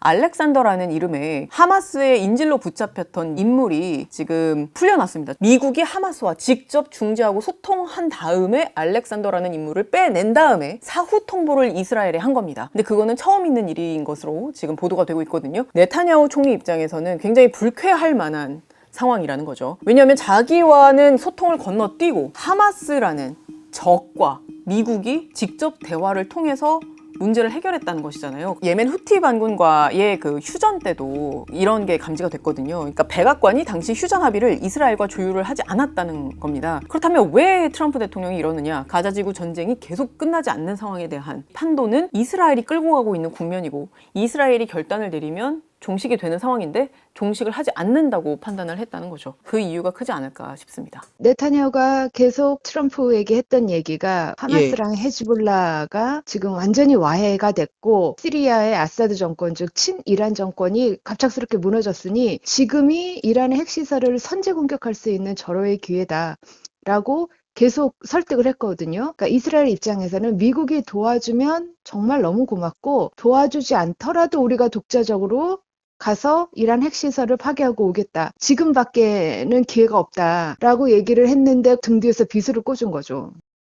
알렉산더라는 이름의 하마스의 인질로 붙잡혔던 인물이 지금 풀려났습니다. 미국이 하마스와 직접 중재하고 소통한 다음에 알렉산더라는 인물을 빼낸 다음에 사후 통보를 이스라엘에 한 겁니다. 근데 그거는 처음 있는 일인 것으로 지금 보도가 되고 있거든요. 네타냐후 총리 입장에서는 굉장히 불쾌할 만한 상황이라는 거죠. 왜냐하면 자기와는 소통을 건너뛰고 하마스라는 적과 미국이 직접 대화를 통해서 문제를 해결했다는 것이잖아요. 예멘 후티 반군과의 그 휴전 때도 이런 게 감지가 됐거든요. 그러니까 백악관이 당시 휴전 합의를 이스라엘과 조율을 하지 않았다는 겁니다. 그렇다면 왜 트럼프 대통령이 이러느냐? 가자지구 전쟁이 계속 끝나지 않는 상황에 대한 판도는 이스라엘이 끌고 가고 있는 국면이고 이스라엘이 결단을 내리면 종식이 되는 상황인데 종식을 하지 않는다고 판단을 했다는 거죠. 그 이유가 크지 않을까 싶습니다. 네타냐후가 계속 트럼프에게 했던 얘기가 하마스랑 헤즈볼라가 지금 완전히 와해가 됐고 시리아의 아사드 정권 즉 친이란 정권이 갑작스럽게 무너졌으니 지금이 이란의 핵시설을 선제 공격할 수 있는 절호의 기회다라고 계속 설득을 했거든요. 그러니까 이스라엘 입장에서는 미국이 도와주면 정말 너무 고맙고 도와주지 않더라도 우리가 독자적으로 가서 이란 핵시설을 파괴하고 오겠다. 지금밖에는 기회가 없다라고 얘기를 했는데 등 뒤에서 비수를 꽂은 거죠.